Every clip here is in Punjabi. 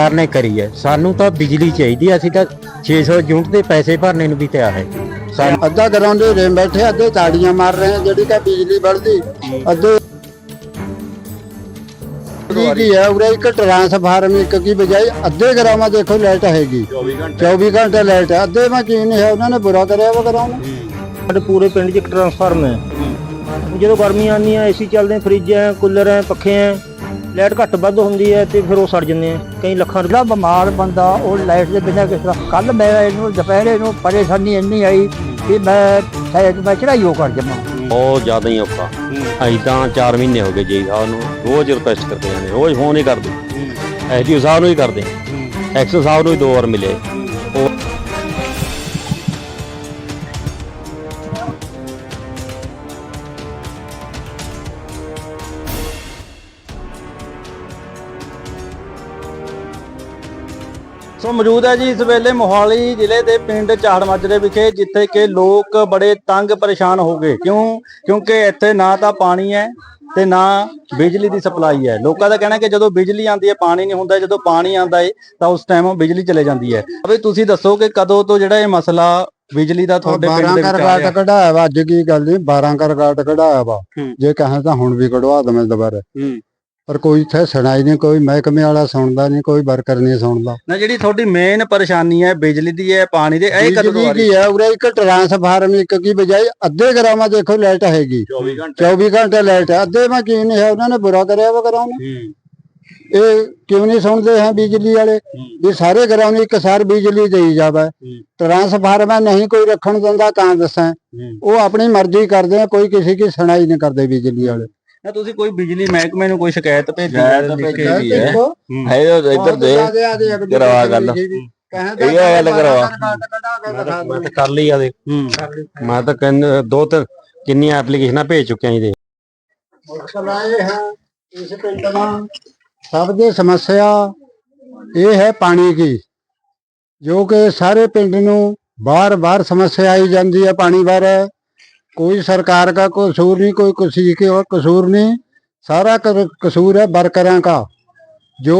ਸਰਕਾਰ ਨੇ ਕਰੀ ਹੈ। ਸਾਨੂੰ ਤਾਂ ਬਿਜਲੀ ਚਾਹੀਦੀ ਹੈ। ਅਸੀਂ ਤਾਂ 600 ਯੂਨਿਟ ਦੇ ਪੈਸੇ ਭਰਨੇ ਨੂੰ ਵੀ ਤਿਆਰ ਹੈ। ਸਾਨੂੰ ਅੱਧਾ ਗਰਾਉਂਡ ਦੇ ਬੈਠੇ ਅੱਧੇ ਤਾੜੀਆਂ ਮਾਰ ਰਹੇ ਹੈ ਜਿਹੜੀ ਕਿ ਬਿਜਲੀ ਬਲਦੀ ਅੱਧੇ ਕੀ ਹੈ ਉਰੇ ਇੱਕ ਟਰਾਂਸਫਾਰਮ ਇੱਕ ਕੀ ਬਜਾਏ ਅੱਧੇ ਗਰਾਮਾਂ ਦੇਖੋ ਲਾਈਟ ਹੈਗੀ। 24 ਘੰਟੇ। ਲਾਈਟ ਹੈ। ਅੱਧੇ ਮੈਂ ਕੀ ਨਹੀਂ ਹੈ ਉਹਨਾਂ ਨੇ ਬੁਰਾ ਕਰਿਆ ਵਾ ਗਰਾਮ ਸਾਡੇ ਪੂਰੇ ਪਿੰਡ 'ਚ ਇੱਕ ਟਰਾਂਸਫਾਰਮ ਹੈ। ਜਦੋਂ ਗਰਮੀ ਆਉਂਦੀ ਹੈ ਏਸੀ ਚੱਲਦੇ ਆ, ਫਰਿੱਜ ਹੈ ਕੂਲਰ ਹੈ ਪੱਖੇ ਹੈ ਲਾਈਟ ਘੱਟ ਵੱਧ ਹੁੰਦੀ ਹੈ ਤੇ ਫਿਰ ਉਹ ਸੜ ਜਾਂਦੇ ਆ। ਕਈ ਲੱਖਾਂ ਰੁਪਏ ਬਿਮਾਰ ਬੰਦਾ ਉਹ ਲਾਈਟ ਦੇ ਬਿਨਾਂ ਕਿਸ ਤਰ੍ਹਾਂ। ਕੱਲ ਮੈਂ ਇਹਨੂੰ ਦੁਪਹਿਰੇ ਨੂੰ ਪਰੇਸ਼ਾਨੀ ਇੰਨੀ ਆਈ ਕਿ ਮੈਂ ਸ਼ਾਇਦ ਮੈਂ ਚੜਾਈ ਉਹ ਕਰ ਜਮਾ ਬਹੁਤ ਜ਼ਿਆਦਾ ਹੀ ਔਖਾ। ਅਸੀਂ ਤਾਂ 4 ਮਹੀਨੇ ਹੋ ਗਏ ਜੀ ਸਾਹਿਬ ਨੂੰ। ਰੋਜ਼ ਰਿਕੁਐਸਟ ਕਰਦੇ ਜਾਂਦੇ ਰੋਜ਼ ਫੋਨ ਹੀ ਕਰਦੇ। ਐਸਡੀਓ ਸਾਹਿਬ ਨੂੰ ਹੀ ਕਰਦੇ। ਐਕਸੋ ਸਾਹਿਬ ਨੂੰ ਹੀ ਦੋ ਵਾਰ ਮਿਲੇ। ਉਹ ਸੋ ਮੌਜੂਦ ਹੈ ਜੀ ਇਸ ਵੇਲੇ ਮੋਹਾਲੀ ਜ਼ਿਲ੍ਹੇ ਦੇ ਪਿੰਡ ਮਾਜਰੇ ਵਿਖੇ ਜਿੱਥੇ ਕਿ ਲੋਕ ਬੜੇ ਤੰਗ ਪਰੇਸ਼ਾਨ ਹੋ ਗਏ। ਕਿਉਂ? ਕਿਉਂਕਿ ਇੱਥੇ ਨਾ ਤਾਂ ਪਾਣੀ ਹੈ ਤੇ ਨਾ ਬਿਜਲੀ ਦੀ ਸਪਲਾਈ ਹੈ। ਲੋਕਾਂ ਦਾ ਕਹਿਣਾ ਹੈ ਕਿ ਜਦੋਂ ਬਿਜਲੀ ਆਉਂਦੀ ਹੈ ਪਾਣੀ ਨਹੀਂ ਹੁੰਦਾ। ਜਦੋਂ ਪਾਣੀ ਆਉਂਦਾ ਹੈ ਤਾਂ ਉਸ ਟਾਈਮ ਬਿਜਲੀ ਚਲੇ ਜਾਂਦੀ ਹੈ। ਅਬੇ ਤੁਸੀਂ ਦੱਸੋ ਕਿ ਕਦੋਂ ਤੋਂ ਜਿਹੜਾ ਇਹ ਮਸਲਾ ਬਿਜਲੀ ਦਾ ਤੁਹਾਡੇ ਪਿੰਡ 12 ਦੇ ਕਰ ਵਿੱਚ ਆ ਕਾਟ ਰਿਹਾ ਕਢਾਇਆ ਵਾ। ਅੱਜ ਕੀ ਗੱਲ ਨਹੀਂ 12 ਕਰ ਕਾਟ ਕਢਾਇਆ ਵਾ। ਜੇ ਕਹਾਂ ਤਾਂ ਹੁਣ ਵੀ ਕਢਵਾ ਦਵੇਂ ਦੁਬਾਰਾ। ਪਰ ਕੋਈ ਇੱਥੇ ਸੁਣਾਈ ਨਹੀਂ ਕੋਈ ਮਹਿਕਮੇ ਵਾਲਾ ਸੁਣਦਾ ਨਹੀਂ ਕੋਈ ਵਰਕਰ ਨਹੀਂ ਸੁਣਦਾ। ਨਾ ਜਿਹੜੀ ਤੁਹਾਡੀ ਮੇਨ ਪਰੇਸ਼ਾਨੀ ਹੈ ਬਿਜਲੀ ਦੀ ਹੈ ਪਾਣੀ ਦੇ ਇਹ ਕਦੋਂ ਆ ਰਹੀ ਹੈ ਉਰੇ ਇੱਕ ਟਰਾਂਸਫਾਰਮ ਇੱਕ ਕੀ ਬਜਾਏ ਅੱਧੇ ਗਰਾਮਾਂ ਦੇਖੋ ਲਾਈਟ ਹੈਗੀ। 24 ਘੰਟੇ। 24 ਘੰਟੇ ਲਾਈਟ ਹੈ। ਅੱਧੇ ਮੈਂ ਕੀ ਨਹੀਂ ਹੈ ਉਹਨਾਂ ਨੇ ਬੁਰਾ ਕਰਿਆ ਵਾ ਹੂੰ। ਇਹ ਕਿਉਂ ਨਹੀਂ ਸੁਣਦੇ ਹੈ ਬਿਜਲੀ ਵਾਲੇ? ਵੀ ਸਾਰੇ ਗਰਾਮ ਨੂੰ ਇੱਕ ਸਾਰ ਬਿਜਲੀ ਦੇਈ ਜਾਵੇ। ਟਰਾਂਸਫਾਰਮ ਹੈ ਨਹੀਂ ਕੋਈ ਰੱਖਣ ਦਿੰਦਾ ਤਾਂ ਦੱਸਾਂ। ਉਹ ਆਪਣੀ ਮਰਜ਼ੀ ਕਰਦੇ ਆ ਕੋਈ ਕਿਸੇ ਦੀ ਸੁਣਾਈ ਨਹੀਂ ਕਰਦੇ ਬਿਜਲੀ ਵਾਲੇ। ਨਾ ਤੁਸੀਂ ਕੋਈ ਬਿਜਲੀ ਮਹਿਕਮੇ ਨੂੰ ਕੋਈ ਸ਼ਿਕਾਇਤ ਭੇਜੀ ਹੈ ਲਿਖ ਕੇ? ਵੀ ਹੈ। ਦੇਖੋ, ਹੈ ਇੱਧਰ ਦੇ ਕਰਵਾ ਗੱਲ। ਕਹਿੰਦਾ ਇਹ ਗੱਲ ਕਰਵਾ। ਮੈਂ ਤਾਂ ਕਰ ਲਈ ਆ ਦੇ ਹੂੰ ਮੈਂ ਤਾਂ ਕਹਿੰਦਾ ਦੋ ਤਿੰਨ ਕਿੰਨੀਆਂ ਐਪਲੀਕੇਸ਼ਨਾਂ ਭੇਜ ਚੁੱਕਿਆ ਜੀ ਦੇ ਚਲਾਏ ਹੈ ਇਸ ਪਿੰਡ ਦਾ ਸਭ ਦੀ ਸਮੱਸਿਆ ਇਹ ਹੈ ਪਾਣੀ ਦੀ ਜੋ ਕਿ ਸਾਰੇ ਪਿੰਡ ਨੂੰ ਬਾਰ-ਬਾਰ ਸਮੱਸਿਆ आई ਜਾਂਦੀ ਹੈ ਪਾਣੀ ਬਾਰੇ कोई सरकार का कसूर नहीं कोई किसी का कसूर नहीं सारा कर- कसूर है वर्करों का जो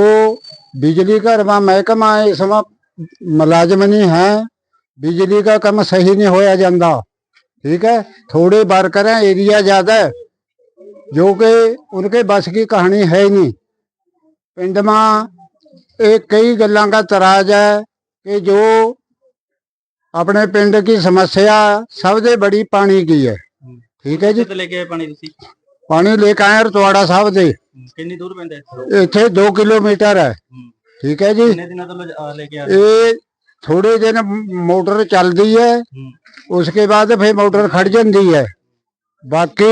बिजली का रवा महकमा है इस समय मुलाजम नहीं है बिजली का काम सही नहीं होया जाता ठीक है थोड़े वर्कर हैं एरिया ज्यादा है जो कि उनके बस की कहानी है ही नहीं पिंड में एक कई गल्ला का तराज है कि जो अपने पिंड की समस्या सबसे बड़ी पानी की है ठीक है जी ਕਿੱਥੇ ਲੈ ਕੇ ਆਏ ਪਾਣੀ ਤੁਸੀਂ पानी लेके आए रतवाड़ा साहब से ਕਿੰਨੀ ਦੂਰ ਪੈਂਦਾ ਹੈ इथे दो किलोमीटर है ठीक है जी ਕਿੰਨੇ ਦਿਨਾਂ ਤੋਂ ਲੈ- ਆ ਲੈ ਕੇ ਆ ਰਹੇ ये थोड़े दिन मोटर चलती है उसके बाद फिर मोटर खड़ जाती है बाकी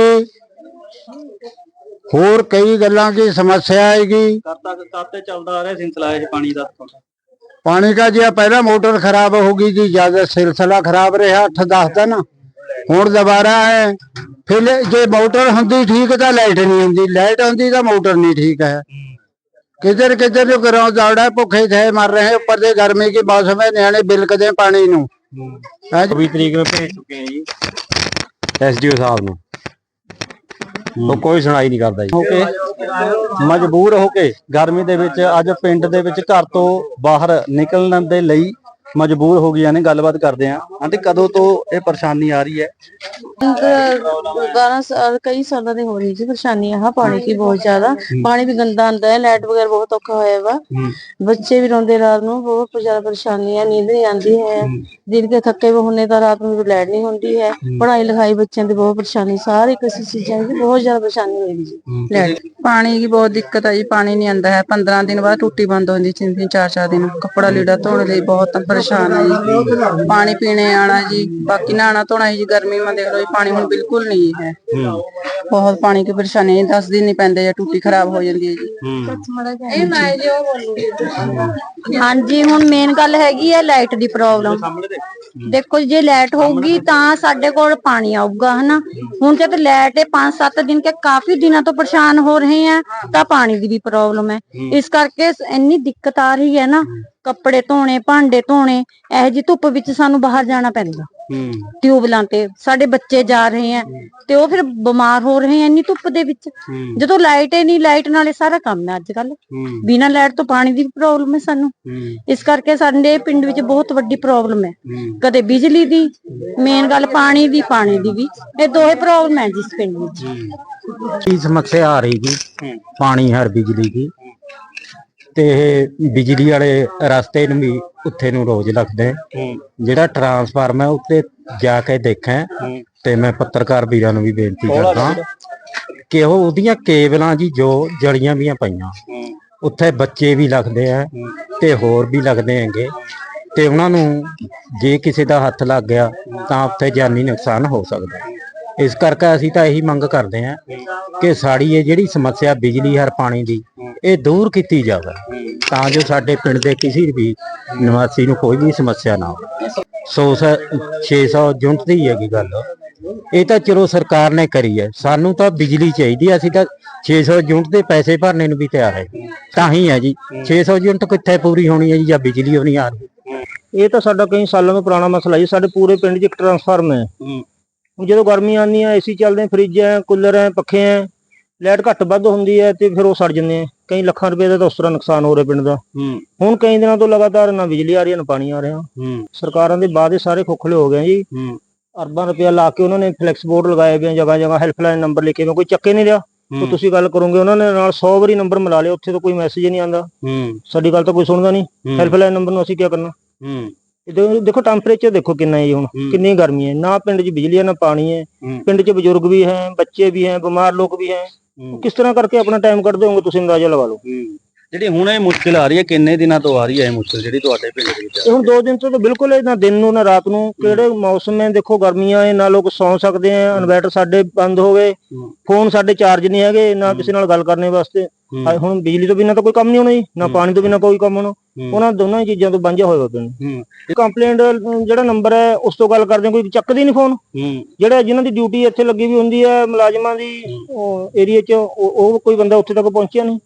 ਹੋਰ ਕਈ ਗੱਲਾਂ ਦੀ ਸਮੱਸਿਆ ਆਏਗੀ ਕਦ ਤੱਕ ਕਦ ਤੇ ਚੱਲਦਾ ਆ ਰਿਹਾ ਸਿਲਸਿਲਾ ਇਹ ਪਾਣੀ ਦਾ ਤੁਹਾਡਾ? पानी का जी पहला मोटर खराब होगी जी ज्यादा सिलसिला खराब रहा अठ दस दिन ਹੁਣ ਦੁਬਾਰਾ ਹੈ ਫਿਰ ਜੇ ਮੋਟਰ ਹੁੰਦੀ ਠੀਕ ਤਾਂ ਲਾਈਟ ਨਹੀਂ ਹੁੰਦੀ ਲਾਈਟ ਹੁੰਦੀ ਤਾਂ ਮੋਟਰ ਨਹੀਂ ਠੀਕ ਹੈ ਕਿਧਰ ਕਿਧਰ ਜੋ ਕਰਾਉ ਦੌੜਾ ਭੁੱਖੇ ਥੇ ਮਰ ਰਹੇ ਉੱਪਰ ਦੇ ਗਰਮੀ ਕੀ ਮੌਸਮ ਹੈ ਨਿਆਣੇ ਬਿਲਕਦੇ ਪਾਣੀ ਨੂੰ ਹੈ ਜੀ 24 ਤਰੀਕ ਨੂੰ ਭੇਜ ਚੁੱਕੇ ਆ ਜੀ ਐਸਡੀਓ ਸਾਹਿਬ ਨੂੰ ਉਹ ਕੋਈ ਸੁਣਾਈ ਨਹੀਂ ਕਰਦਾ ਜੀ। ਹੋ ਕੇ ਮਜਬੂਰ ਹੋ ਕੇ ਗਰਮੀ ਦੇ ਵਿੱਚ ਅੱਜ ਪਿੰਡ ਦੇ ਵਿੱਚ ਘਰ ਤੋਂ ਬਾਹਰ ਨਿਕਲਣ ਦੇ ਲਈ ਮਜਬੂਰ ਹੋ ਗਈਆਂ ਨੇ ਗੱਲਬਾਤ ਕਰਦੇ ਆਂ ਆਂਟੀ ਕਦੋਂ ਤੋਂ ਇਹ ਪਰੇਸ਼ਾਨੀ ਆ ਰਹੀ ਹੈ बारह साल कई सालों ਦੀ ਹੋ ਰਹੀ ਜੀ ਪਰੇਸ਼ਾਨੀ ਆ ਪਾਣੀ ਦੀ ਬਹੁਤ ਜ਼ਿਆਦਾ ਪਾਣੀ ਵੀ ਗੰਦਾ ਆਂਦਾ ਹੈ ਲਾਈਟ ਵਗੈਰ ਬਹੁਤ ਔਖਾ ਹੋਇਆ ਵਾ ਬੱਚੇ ਵੀ ਰੋਂਦੇ ਰਾਤ ਨੂੰ ਬਹੁਤ ਜ਼ਿਆਦਾ ਪਰੇਸ਼ਾਨੀ ਹੈ ਨੀਂਦ ਨਹੀਂ ਆਉਂਦੀ ਹੈ ਦਿਨ ਕੇ ਥੱਕੇ ਹੋਏ ਹੁੰਨੇ ਤਾਂ ਰਾਤ ਨੂੰ ਲਾਈਟ ਨਹੀਂ ਹੁੰਦੀ ਹੈ ਪੜ੍ਹਾਈ ਲਿਖਾਈ ਬੱਚਿਆਂ ਦੀ ਬਹੁਤ ਪਰੇਸ਼ਾਨੀ ਸਾਰੀ ਕਿਸੇ ਚੀਜ਼ਾਂ ਦੀ ਬਹੁਤ ਜ਼ਿਆਦਾ ਪਰੇਸ਼ਾਨੀ ਹੋਈ ਜੀ ਲਾਈਟ ਪਾਣੀ ਦੀ ਬਹੁਤ ਦਿੱਕਤ ਹੈ ਜੀ ਪਾਣੀ ਨਹੀਂ ਆਂਦਾ ਹੈ 15 ਦਿਨ ਬਾਅਦ ਟੂਟੀ ਬੰਦ ਹੁੰਦੀ ਤਿੰਨ ਤਿੰਨ ਚਾਰ ਚਾਰ ਦਿਨ ਕੱਪੜਾ ਲੀੜਾ ਧੋਣ ਲਈ ਬਹੁਤ ਪਰੇਸ਼ਾਨ ਆ ਜੀ। ਪਾਣੀ ਪੀਣੇ ਆਣਾ ਜੀ ਬਾਕੀ ਨਹਾਣਾ ਧੋਣਾ ਜੀ ਗਰਮੀ ਮਾ ਦੇਖ ਲਓ ਜੀ ਪਾਣੀ ਹੁਣ ਬਿਲਕੁਲ ਨਹੀਂ ਹੈ। ਬਹੁਤ ਪਾਣੀ ਦੀ ਪਰੇਸ਼ਾਨੀ ਹੈ 10 ਦਿਨ ਨਹੀਂ ਪੈਂਦੇ ਜਾਂ ਟੂਟੀ ਖਰਾਬ ਹੋ ਜਾਂਦੀ ਹੈ ਜੀ। ਇਹ ਮੈਂ ਜੀ ਉਹ ਬੋਲੂ ਹਾਂਜੀ ਹੁਣ ਮੇਨ ਗੱਲ ਹੈਗੀ ਹੈ ਲਾਈਟ ਦੀ ਪ੍ਰੋਬਲਮ ਦੇਖੋ ਜੇ ਲਾਈਟ ਹੋਊਗੀ ਤਾਂ ਸਾਡੇ ਕੋਲ ਪਾਣੀ ਆਊਗਾ ਹਨਾ? ਹੁਣ ਜਦ ਲਾਈਟ ਹੈ 5-7 ਦਿਨ ਕੇ ਕਾਫੀ ਦਿਨਾਂ ਤੋਂ ਪਰੇਸ਼ਾਨ ਹੋ ਰਹੇ ਆ ਤਾਂ ਪਾਣੀ ਦੀ ਵੀ ਪ੍ਰੋਬਲਮ ਹੈ। ਇਸ ਕਰਕੇ ਇੰਨੀ ਦਿੱਕਤ ਆ ਰਹੀ ਹੈ ਨਾ ਕੱਪੜੇ ਧੋਣੇ ਭਾਂਡੇ ਧੋਣੇ ਇਹ ਜੀ ਧੁੱਪ ਵਿੱਚ ਸਾਨੂੰ ਬਾਹਰ ਜਾਣਾ ਪੈਂਦਾ ਟਿਊਬਲਾਂ ਤੇ ਸਾਡੇ ਬੱਚੇ ਜਾ ਰਹੇ ਆ ਤੇ ਉਹ ਫਿਰ ਬਿਮਾਰ ਹੋ ਰਹੇ ਆ ਇੰਨੀ ਧੁੱਪ ਦੇ ਵਿੱਚ ਜਦੋਂ ਲਾਈਟ ਹੀ ਨਹੀਂ ਲਾਈਟ ਨਾਲੇ ਸਾਰਾ ਕੰਮ ਹੈ ਅੱਜ ਕੱਲ ਬਿਨਾਂ ਲਾਈਟ ਤੋਂ ਪਾਣੀ ਦੀ ਪ੍ਰੋਬਲਮ ਹੈ ਸਾਨੂੰ ਇਸ ਕਰਕੇ ਸਾਡੇ ਪਿੰਡ ਵਿੱਚ ਬਹੁਤ ਵੱਡੀ ਪ੍ਰੋਬਲਮ ਹੈ ਕਦੇ ਬਿਜਲੀ ਦੀ ਮੇਨ ਗੱਲ ਪਾਣੀ ਦੀ ਪਾਣੀ ਦੀ ਵੀ ਇਹ ਦੋਹੇ ਪ੍ਰੋਬਲਮ ਹੈ ਜਿਸ ਪਿੰਡ ਵਿੱਚ की समस्या आ रही थी पानी हर बिजली की ਤੇ ਇਹ ਬਿਜਲੀ ਵਾਲੇ ਰਸਤੇ ਨੂੰ ਵੀ ਉੱਥੇ ਨੂੰ ਰੋਜ਼ ਲੱਗਦੇ ਜਿਹੜਾ ਟਰਾਂਸਫਾਰਮ ਹੈ ਉੱਤੇ ਜਾ ਕੇ ਦੇਖਾਂ ਤੇ ਮੈਂ ਪੱਤਰਕਾਰ ਵੀਰਾਂ ਨੂੰ ਵੀ ਬੇਨਤੀ ਕਰਦਾ ਕਿ ਉਹ ਉਹਦੀਆਂ ਕੇਬਲਾਂ ਜੀ ਜੋ ਜੜੀਆਂ ਵੀਆਂ ਪਈਆਂ ਉੱਥੇ ਬੱਚੇ ਵੀ ਲੱਗਦੇ ਆ ਤੇ ਹੋਰ ਵੀ ਲੱਗਦੇ ਹੈਗੇ। ਤੇ ਉਹਨਾਂ ਨੂੰ ਜੇ ਕਿਸੇ ਦਾ ਹੱਥ ਲੱਗ ਗਿਆ ਤਾਂ ਉੱਥੇ ਜਾਨੀ ਨੁਕਸਾਨ ਹੋ ਸਕਦਾ। ਇਸ ਕਰਕੇ ਅਸੀਂ ਤਾਂ ਇਹੀ ਮੰਗ ਕਰਦੇ ਹਾਂ। ਕਿ ਸਾਡੀ ਇਹ ਜਿਹੜੀ ਸਮੱਸਿਆ ਬਿਜਲੀ ਹਰ ਪਾਣੀ ਦੀ ਇਹ ਦੂਰ ਕੀਤੀ ਜਾਵੇ ਤਾਂ ਜੋ ਸਾਡੇ ਪਿੰਡ ਦੇ ਕਿਸੇ ਵੀ ਨਿਵਾਸੀ ਨੂੰ ਕੋਈ ਵੀ ਸਮੱਸਿਆ ਨਾ ਹੋਵੇ। 100 600 ਯੂਨਿਟ ਦੀ ਹੈਗੀ ਗੱਲ। ਇਹ ਤਾਂ ਚਲੋ ਸਰਕਾਰ ਨੇ ਕਰੀ ਹੈ। ਸਾਨੂੰ ਤਾਂ ਬਿਜਲੀ ਚਾਹੀਦੀ ਅਸੀਂ ਤਾਂ 600 ਯੂਨਿਟ ਦੇ ਪੈਸੇ ਭਰਨੇ ਨੂੰ ਵੀ ਤਿਆਰ ਹੈ। ਤਾਂ ਹੀ ਹੈ ਜੀ। 600 ਯੂਨਿਟ ਕਿੱਥੇ ਪੂਰੀ ਹੋਣੀ ਹੈ ਜੀ? ਜਾਂ ਬਿਜਲੀ ਹੋਣੀ ਆ ਰਹੀ ਇਹ ਤਾਂ ਸਾਡਾ ਕਈ ਸਾਲਾਂ ਤੋਂ ਪੁਰਾਣਾ ਮਸਲਾ ਜੀ। ਸਾਡੇ ਪੂਰੇ ਪਿੰਡ 'ਚ ਇੱਕ ਟਰਾਂਸਫਾਰਮ ਹੈ। ਜਦੋਂ ਗਰਮੀ ਆਉਂਦੀ ਹੈ ਏਸੀ ਚੱਲਦੇ ਫ੍ਰਿਜ ਹੈ ਕੂਲਰ ਹੈ ਪੱਖੇ ਹੈ ਲਾਈਟ ਘੱਟ ਵੱਧ ਹੁੰਦੀ ਹੈ ਤੇ ਫਿਰ ਉਹ ਸੜ ਜਾਂਦੇ ਆ ਕਈ ਲੱਖਾਂ ਰੁਪਏ ਦਾ ਤਾਂ ਉਸ ਤਰ੍ਹਾਂ ਨੁਕਸਾਨ ਹੋ ਰਿਹਾ ਪਿੰਡ ਦਾ। ਹੁਣ ਕਈ ਦਿਨਾਂ ਤੋਂ ਲਗਾਤਾਰ ਨਾ ਬਿਜਲੀ ਆ ਰਹੀ ਹੈ ਨਾ ਪਾਣੀ ਆ ਰਿਹਾ। ਸਰਕਾਰਾਂ ਦੇ ਵਾਅਦੇ ਸਾਰੇ ਖੋਖਲੇ ਹੋ ਗਏ ਜੀ। ਅਰਬਾਂ ਰੁਪਇਆ ਲਾ ਕੇ ਉਹਨਾਂ ਨੇ ਫਲੈਕਸ ਬੋਰਡ ਲਗਾਏ ਹੋਏ ਜਗ੍ਹਾ ਜਗ੍ਹਾ ਹੈਲਪਲਾਈਨ ਨੰਬਰ ਲਿਖੇ ਹੋਏ ਕੋਈ ਚੱਕੇ ਨਹੀਂ ਰਿਹਾ। ਤੇ ਤੁਸੀਂ ਗੱਲ ਕਰੋਗੇ ਉਹਨਾਂ ਨੇ ਨਾਲ 100 ਵਾਰੀ ਨੰਬਰ ਮਿਲਾ ਲਿਆ ਉੱਥੇ ਤਾਂ ਕੋਈ ਮੈਸੇਜ ਨਹੀਂ ਆਉਂਦਾ। ਸਾਡੀ ਗੱਲ ਤਾਂ ਕੋਈ ਸੁਣਦਾ ਨਹੀਂ। ਹੈਲਪਲਾਈਨ ਨੰਬਰ ਨੂੰ ਅਸੀਂ ਕੀ ਕਰਨਾ? ਦੇਖੋ- ਟੈਂਪਰੇਚਰ ਦੇਖੋ ਕਿੰਨਾ ਹੈ ਜੀ ਹੁਣ ਕਿੰਨੀ ਗਰਮੀ ਹੈ। ਨਾ ਪਿੰਡ 'ਚ ਬਿਜਲੀ ਹੈ ਨਾ ਪਾਣੀ ਹੈ। ਪਿੰਡ 'ਚ ਬਜ਼ੁਰਗ ਵੀ ਹੈ ਬੱਚੇ ਵੀ ਹੈ ਬਿਮਾਰ ਲੋਕ ਵੀ ਹੈ। ਕਿਸ ਤਰ੍ਹਾਂ ਕਰਕੇ ਆਪਣਾ ਟਾਈਮ ਕੱਢਦੇ ਹੋਵੋਗੇ ਤੁਸੀਂ ਅੰਦਾਜ਼ਾ ਲਗਾ ਲਓ। ਜਿਹੜੀ ਹੁਣ ਇਹ ਮੁਸ਼ਕਿਲ ਆ ਰਹੀ ਹੈ ਕਿੰਨੇ ਦਿਨਾਂ ਤੋਂ ਆ ਰਹੀ ਹੈ ਇਹ ਮੁਸ਼ਕਿਲ ਜਿਹੜੀ ਤੁਹਾਡੇ ਪਿੰਡ ਦੇ ਵਿੱਚ ਇਹ ਹੁਣ ਦੋ ਦਿਨ ਤੋਂ ਤਾਂ ਬਿਲਕੁਲ ਇਹ ਨਾ ਦਿਨ ਨੂੰ ਨਾ ਰਾਤ ਨੂੰ ਕਿਹੜੇ ਮੌਸਮ ਹੈ ਦੇਖੋ ਗਰਮੀਆਂ ਹੈ ਨਾ ਲੋਕ ਸੌਂ ਸਕਦੇ ਆ ਇਨਵਰਟਰ ਸਾਡੇ ਬੰਦ ਹੋ ਗਏ ਫੋਨ ਸਾਡੇ ਚਾਰਜ ਨਹੀਂ ਹੈਗੇ ਨਾ ਕਿਸੇ ਨਾਲ ਗੱਲ ਕਰਨੇ ਵਾਸਤੇ। ਹੁਣ ਬਿਜਲੀ ਤੋਂ ਬਿਨਾਂ ਤਾਂ ਕੋਈ ਕੰਮ ਨਹੀਂ ਹੋਣਾ ਜੀ ਨਾ ਪਾਣੀ ਤੋਂ ਬਿਨਾਂ ਕੋਈ ਕੰਮ ਹੋਣਾ। ਉਹਨਾਂ ਦੋਨਾਂ ਚੀਜ਼ਾਂ ਤੋਂ ਵਾਂਝਾ ਹੋਇਆ ਪਿੰਡ। ਕੰਪਲੇਂਟ ਜਿਹੜਾ ਨੰਬਰ ਹੈ ਉਸ ਤੋਂ ਗੱਲ ਕਰਦੇ ਕੋਈ ਚੱਕਦੀ ਨਹੀਂ ਫੋਨ ਜਿਹੜਾ ਜਿਨ੍ਹਾਂ ਦੀ ਡਿਊਟੀ ਇੱਥੇ ਲੱਗੀ ਵੀ ਹੁੰਦੀ ਹੈ ਮੁਲਾਜ਼ਮਾਂ ਦੀ ਏਰੀਆ 'ਚ ਉਹ ਕੋਈ ਬੰਦਾ ਉੱਥੇ ਤੱਕ ਪਹੁੰਚਿਆ ਨਹੀਂ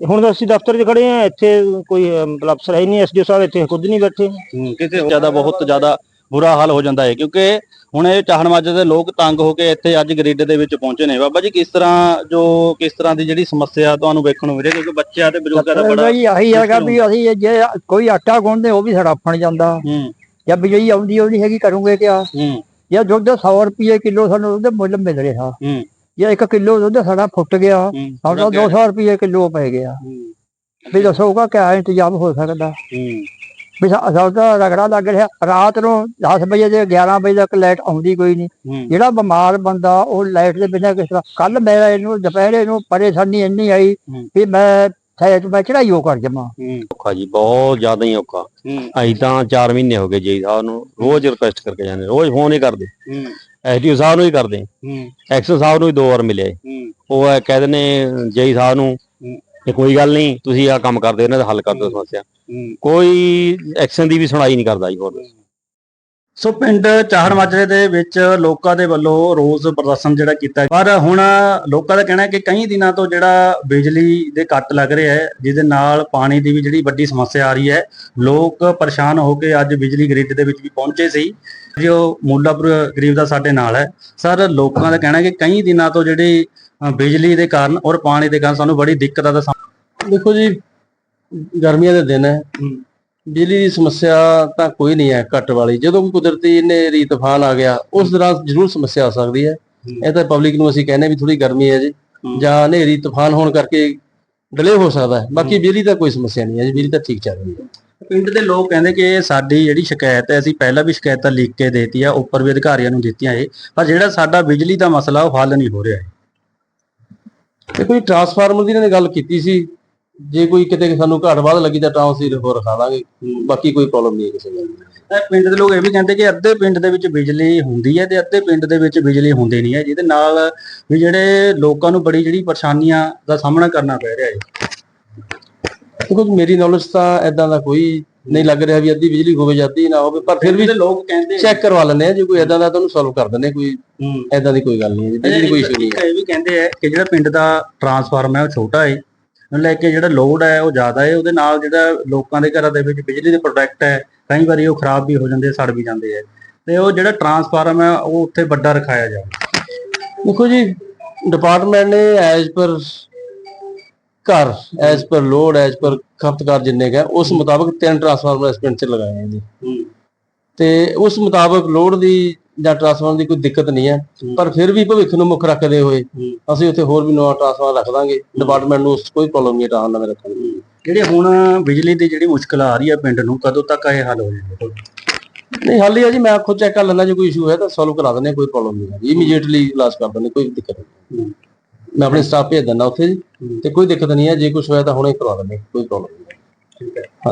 ਹੁਣ ਤਾਂ ਅਸੀਂ ਦਫ਼ਤਰ 'ਚ ਖੜੇ ਆ ਇੱਥੇ ਕੋਈ ਅਫਸਰ ਹੈ ਹੀ ਨਹੀਂ ਐਸਡੀਓ ਸਾਹਿਬ ਇੱਥੇ ਖੁਦ ਨਹੀਂ ਬੈਠੇ। ਕਿਤੇ ਜ਼ਿਆਦਾ ਬਹੁਤ ਜ਼ਿਆਦਾ ਬੁਰਾ ਹਾਲ ਹੋ ਜਾਂਦਾ ਹੈ ਕਿਉਂਕਿ ਹੁਣ ਇਹ ਚਾਹਣ ਮਾਜੇ ਦੇ ਲੋਕ ਤੰਗ ਹੋ ਕੇ ਇੱਥੇ ਅੱਜ ਗ੍ਰਿਡ ਦੇ ਵਿੱਚ ਪਹੁੰਚੇ ਨੇ। ਬਾਬਾ ਜੀ ਕਿਸ ਤਰ੍ਹਾਂ ਜੋ ਕਿਸ ਤਰ੍ਹਾਂ ਦੀ ਜਿਹੜੀ ਸਮੱਸਿਆ ਤੁਹਾਨੂੰ ਵੇਖਣ ਨੂੰ ਮਿਲੇ? ਕਿਉਂਕਿ ਬੱਚਿਆਂ ਤੇ ਬਜ਼ੁਰਗਾਂ ਦਾ ਬੜਾ ਜੀ ਆਹੀ ਹੈਗਾ ਵੀ ਅਸੀਂ ਜੇ ਕੋਈ ਆਟਾ ਗੁੰਨਦੇ ਉਹ ਵੀ ਸਾਡਾ ਫਣ ਜਾਂਦਾ। ਹੂੰ। ਜਾਂ ਬਿਜਲੀ ਆਉਂਦੀ ਉਹ ਨਹੀਂ ਹੈਗੀ ਕਰੂੰਗੇ ਕਿਆ? ਹੂੰ। ਜਾਂ ਦੁੱਧ 100 ਰੁਪਏ ਕਿਲੋ ਸਾਨੂੰ ਉਹਦੇ ਮੁੱਲ ਮਿਲ ਰਿਹਾ। ਹੂੰ। ਜੇ 1 ਕਿਲੋ ਦੁੱਧ ਸਾਡਾ ਫੁੱਟ ਗਿਆ ਸਾਡਾ 200 ਰੁਪਏ ਕਿਲੋ ਪੈ ਗਿਆ। ਵੀ ਦੱਸੋਗਾ ਕਿਆ ਇੰਤਜ਼ਾਮ ਹੋ ਸਕਦਾ? ਹੂੰ। ਵੀ ਸਾ- ਸਾਡਾ ਰਗੜਾ ਲੱਗ ਰਿਹਾ। ਰਾਤ ਨੂੰ 10 ਵਜੇ ਦੇ 11 ਵਜੇ ਤੱਕ ਲਾਈਟ ਆਉਂਦੀ ਕੋਈ ਨਹੀਂ। ਹੂੰ। ਜਿਹੜਾ ਬਿਮਾਰ ਬੰਦਾ ਉਹ ਲਾਈਟ ਦੇ ਬਿਨਾਂ ਕਿਸ ਤਰ੍ਹਾਂ ਕੱਲ ਮੇਰਾ ਇਹਨੂੰ ਦੁਪਹਿਰੇ ਨੂੰ ਪਰੇਸ਼ਾਨੀ ਇੰਨੀ ਆਈ ਹੂੰ। ਵੀ ਮੈਂ ਸਾਈਡ ਮੈਂ ਚੜਾਈ ਉਹ ਕਰ ਜਮਾ ਹੂੰ। ਔਖਾ ਜੀ ਬਹੁਤ ਜ਼ਿਆਦਾ ਹੀ ਔਖਾ। ਹੂੰ। ਅਸੀਂ ਤਾਂ 4 ਮਹੀਨੇ ਹੋ ਗਏ ਜੀ ਸਾਹਿਬ ਨੂੰ ਰੋਜ਼ ਰਿਕੁਐਸਟ ਕਰਕੇ ਜਾਂਦੇ ਰੋਜ਼ ਫੋਨ ਹੀ ਕਰਦੇ। ਹੂੰ। ਐਸਡੀਓ ਸਾਹਿਬ ਨੂੰ ਹੀ ਕਰਦੇ। ਹੂੰ। ਐਕਸਓ ਸਾਹਿਬ ਨੂੰ ਵੀ ਦੋ ਵਾਰ ਮਿਲੇ ਹੂੰ। ਉਹ ਕਹਿੰਦੇ ਨੇ ਜੇਈ ਸਾਹਿਬ ਨੂੰ ਕਿ ਕੋਈ ਗੱਲ ਨਹੀਂ ਤੁਸੀਂ ਆ ਕੰਮ ਕਰਦੇ ਇਹਨਾਂ ਦਾ ਹੱਲ ਕਰ ਦਿਓ ਸਮੱਸਿਆ। ਕੋਈ ਐਕਸ਼ਨ ਦੀ ਵੀ ਸੁਣਾਈ ਨਹੀਂ ਕਰਦਾ ਜੀ ਹੋਰ। ਸੋ ਪਿੰਡ ਚਾਹੜ ਮਾਜਰੇ ਦੇ ਵਿੱਚ ਲੋਕਾਂ ਦੇ ਵੱਲੋਂ ਰੋਜ਼ ਪ੍ਰਦਰਸ਼ਨ ਜਿਹੜਾ ਕੀਤਾ ਪਰ ਹੁਣ ਲੋਕਾਂ ਦਾ ਕਹਿਣਾ ਹੈ ਕਿ ਕਈ ਦਿਨਾਂ ਤੋਂ ਜਿਹੜਾ ਬਿਜਲੀ ਦੇ ਕੱਟ ਲੱਗ ਰਿਹਾ ਹੈ ਜਿਹਦੇ ਨਾਲ ਪਾਣੀ ਦੀ ਵੀ ਜਿਹੜੀ ਵੱਡੀ ਸਮੱਸਿਆ ਆ ਰਹੀ ਹੈ ਲੋਕ ਪਰੇਸ਼ਾਨ ਹੋ ਕੇ ਅੱਜ ਬਿਜਲੀ ਗ੍ਰਿਡ ਦੇ ਵਿੱਚ ਵੀ ਪਹੁੰਚੇ ਸੀ। ਜੋ ਮੁੱਲਾਪੁਰ ਗਰੀਬ ਦਾ ਸਾਡੇ ਨਾਲ ਹੈ। ਸਰ ਲੋਕਾਂ ਦਾ ਕਹਿਣਾ ਹੈ ਕਿ ਕਈ ਦਿਨਾਂ ਤੋਂ ਜਿਹੜੀ ਬਿਜਲੀ ਦੇ ਕਾਰਨ ਔਰ ਪਾਣੀ ਦੇ ਕਾਰਨ ਸਾਨੂੰ ਬੜੀ ਦਿੱਕਤਾਂ ਦਾ ਸਾਹਮਣਾ ਦੇਖੋ ਜੀ ਗਰਮੀਆਂ ਦੇ ਦਿਨ ਹੈ। ਬਿਜਲੀ ਦੀ ਸਮੱਸਿਆ ਤਾਂ ਕੋਈ ਨਹੀਂ ਹੈ ਘੱਟ ਵਾਲੀ। ਜਦੋਂ ਕੋਈ ਕੁਦਰਤੀ ਹਨੇਰੀ ਤੂਫਾਨ ਆ ਗਿਆ ਉਸ ਦੌਰਾਨ ਜ਼ਰੂਰ ਸਮੱਸਿਆ ਆ ਸਕਦੀ ਹੈ। ਇਹ ਤਾਂ ਪਬਲਿਕ ਨੂੰ ਅਸੀਂ ਕਹਿੰਦੇ ਵੀ ਥੋੜੀ ਗਰਮੀ ਹੈ ਜੀ। ਜਾਂ ਹਨੇਰੀ ਤੂਫਾਨ ਹੋਣ ਕਰਕੇ ਡਿਲੇ ਹੋ ਸਕਦਾ ਹੈ। ਬਾਕੀ ਬਿਜਲੀ ਦਾ ਕੋਈ ਸਮੱਸਿਆ ਨਹੀਂ ਹੈ ਜੀ। ਬਿਜਲੀ ਤਾਂ ਠੀਕ ਚੱਲ ਰਹੀ ਹੈ। ਪਿੰਡ ਦੇ ਲੋਕ ਕਹਿੰਦੇ ਕਿ ਇਹ ਸਾਡੀ ਜਿਹੜੀ ਸ਼ਿਕਾਇਤ ਹੈ ਅਸੀਂ ਪਹਿਲਾਂ ਵੀ ਸ਼ਿਕਾਇਤਾਂ ਲਿਖ ਕੇ ਦੇਤੀ ਆ ਉੱਪਰ ਵੀ ਅਧਿਕਾਰੀਆਂ ਨੂੰ ਦਿੱਤੀਆਂ ਇਹ। ਪਰ ਜਿਹੜਾ ਸਾਡਾ ਬਿਜਲੀ ਦਾ ਮਸਲਾ ਉਹ ਹੱਲ ਨਹੀਂ ਹੋ ਰਿਹਾ ਹੈ ਦੇਖੋ ਜੀ ਟਰਾਂਸਫਾਰਮਰ ਦੀ ਇਹਨਾਂ ਨੇ ਗੱਲ ਕੀਤੀ ਸੀ? ਜੇ ਕੋਈ ਕਿਤੇ ਸਾਨੂੰ ਘਾਟ ਵੱਧ ਲੱਗੀ ਤਾਂ ਟਰਾਂਸਫਾਰਮਰ ਹੋਰ ਰਖਾ ਦਾਂਗੇ ਬਾਕੀ ਕੋਈ ਪ੍ਰੋਬਲਮ ਨਹੀਂ ਹੈ ਕਿਸੇ ਗੱਲ ਦੀ ਇਹ ਪਿੰਡ ਦੇ ਲੋਕ ਇਹ ਵੀ ਕਹਿੰਦੇ ਕਿ ਅੱਧੇ ਪਿੰਡ ਦੇ ਵਿੱਚ ਬਿਜਲੀ ਹੁੰਦੀ ਹੈ ਤੇ ਅੱਧੇ ਪਿੰਡ ਦੇ ਵਿੱਚ ਬਿਜਲੀ ਹੁੰਦੀ ਨਹੀਂ ਹੈ ਜਿਹਦੇ ਨਾਲ ਵੀ ਜਿਹੜੇ ਲੋਕਾਂ ਨੂੰ ਬੜੀ ਜਿਹੜੀ ਪਰੇਸ਼ਾਨੀਆਂ ਦਾ ਸਾਹਮਣਾ ਕਰਨਾ ਪੈ ਰਿਹਾ ਹੈ ਦੇਖੋ ਜੀ ਮੇਰੀ ਨੌਲੇਜ ਤਾਂ ਐਦਾਂ ਦਾ ਕੋਈ ਨਹੀਂ ਲੱਗ ਰਿਹਾ ਵੀ ਅੱਧੀ ਬਿਜਲੀ ਹੋਵੇ ਜਾਂ ਅੱਧੀ ਨਾ ਹੋਵੇ ਪਰ ਫਿਰ ਵੀ ਲੋਕ ਕਹਿੰਦੇ ਚੈੱਕ ਕਰਵਾ ਲੈਂਦੇ ਆ ਜੇ ਕੋਈ ਐਦਾਂ ਦਾ ਤਾਂ ਉਹਨੂੰ ਸੋਲਵ ਕਰ ਦਿੰਦੇ ਕੋਈ ਹੂੰ। ਐਦਾਂ ਦੀ ਕੋਈ ਗੱਲ ਨਹੀਂ ਹੈ ਜੀ ਬਿਜਲੀ ਕੋਈ ਇਸ਼ੂ ਨਹੀਂ ਹੈ। ਇਹ ਵੀ ਕਹਿੰਦੇ ਆ ਕਿ ਜਿਹੜਾ ਪਿੰਡ ਦਾ ਟਰਾਂਸਫਾਰਮ ਹੈ ਉਹ ਛੋਟਾ ਹੈ। ਲੈ ਕੇ ਜਿਹੜਾ ਲੋਡ ਹੈ ਉਹ ਜ਼ਿਆਦਾ ਹੈ ਉਹਦੇ ਨਾਲ ਜਿਹੜਾ ਲੋਕਾਂ ਦੇ ਘਰਾਂ ਦੇ ਵਿੱਚ ਬਿਜਲੀ ਦੇ ਪ੍ਰੋਡਕਟ ਹੈ ਕਈ ਵਾਰੀ ਉਹ ਖਰਾਬ ਵੀ ਹੋ ਜਾਂਦੇ ਆ, ਸੜ ਵੀ ਜਾਂਦੇ ਆ। ਤੇ ਉਹ ਜਿਹੜਾ ਟਰਾਂਸਫਾਰਮ ਹੈ ਉਹ ਉੱਥੇ ਵੱਡਾ ਰਖਾਇਆ ਜਾਵੇ। ਦੇਖੋ ਜੀ ਡਿਪਾਰਟਮੈਂਟ ਨੇ ਐਜ਼ ਪਰ ਘਰ as per load as per ਖਪਤਕਾਰ ਜਿੰਨੇ ਕੁ ਹੈ ਉਸ ਮੁਤਾਬਕ ਤਿੰਨ ਟਰਾਂਸਫਾਰਮਰ ਇਸ ਪਿੰਡ 'ਚ ਲਗਾਏ ਹੈ ਜੀ। ਤੇ ਉਸ ਮੁਤਾਬਕ ਲੋਡ ਦੀ ਜਾਂ ਟਰਾਂਸਫਾਰਮਰ ਦੀ ਕੋਈ ਦਿੱਕਤ ਨਹੀਂ ਹੈ। ਪਰ ਫਿਰ ਵੀ ਭਵਿੱਖ ਨੂੰ ਮੁੱਖ ਰੱਖਦੇ ਹੋਏ ਅਸੀਂ ਉੱਥੇ ਹੋਰ ਵੀ ਨਵਾਂ ਟਰਾਂਸਫਾਰਮਰ ਰੱਖ ਦਾਂਗੇ। ਡਿਪਾਰਟਮੈਂਟ ਨੂੰ ਉਸ ਕੋਈ ਪ੍ਰੋਬਲਮ ਨਹੀਂ ਨਵੇਂ ਰੱਖਣ ਦੀ। ਜਿਹੜੇ ਹੁਣ ਬਿਜਲੀ ਦੀ ਜਿਹੜੀ ਮੁਸ਼ਕਲ ਆ ਰਹੀ ਹੈ ਪਿੰਡ ਨੂੰ ਕਦੋਂ ਤੱਕ ਇਹ ਹੱਲ ਹੋ ਜਾਏਗਾ? ਨਹੀਂ ਹਾਲੀ ਹੈ ਜੀ ਮੈਂ ਖੁਦ ਚੈੱਕ ਕਰ ਲੈਂਦਾ ਜੇ ਕੋਈ ਇਸ਼ੂ ਹੈ ਤਾਂ ਸੋਲਵ ਕਰਾ ਦਿੰਦੇ ਹਾਂ, ਕੋਈ ਪ੍ਰੋਬਲਮ ਨਹੀਂ ਹੈ ਇਮੀਡੀਏਟਲੀ ਇਲਾਜ ਕਰ ਦਿੰਦੇ ਕੋਈ ਦਿੱਕਤ ਨਹੀਂ। ਮੈਂ ਆਪਣੇ ਸਟਾਫ ਭੇਜ ਦਿੰਦਾ ਉੱਥੇ ਜੀ। ਤੇ ਕੋਈ ਦਿੱਕਤ ਨਹੀਂ ਹੈ ਜੇ ਕੁਝ ਹੋਇਆ ਤਾਂ ਹੁਣੇ ਕਰਵਾ ਦਿੰਦੇ ਕੋਈ ਪ੍ਰੋਬਲਮ ਨਹੀਂ।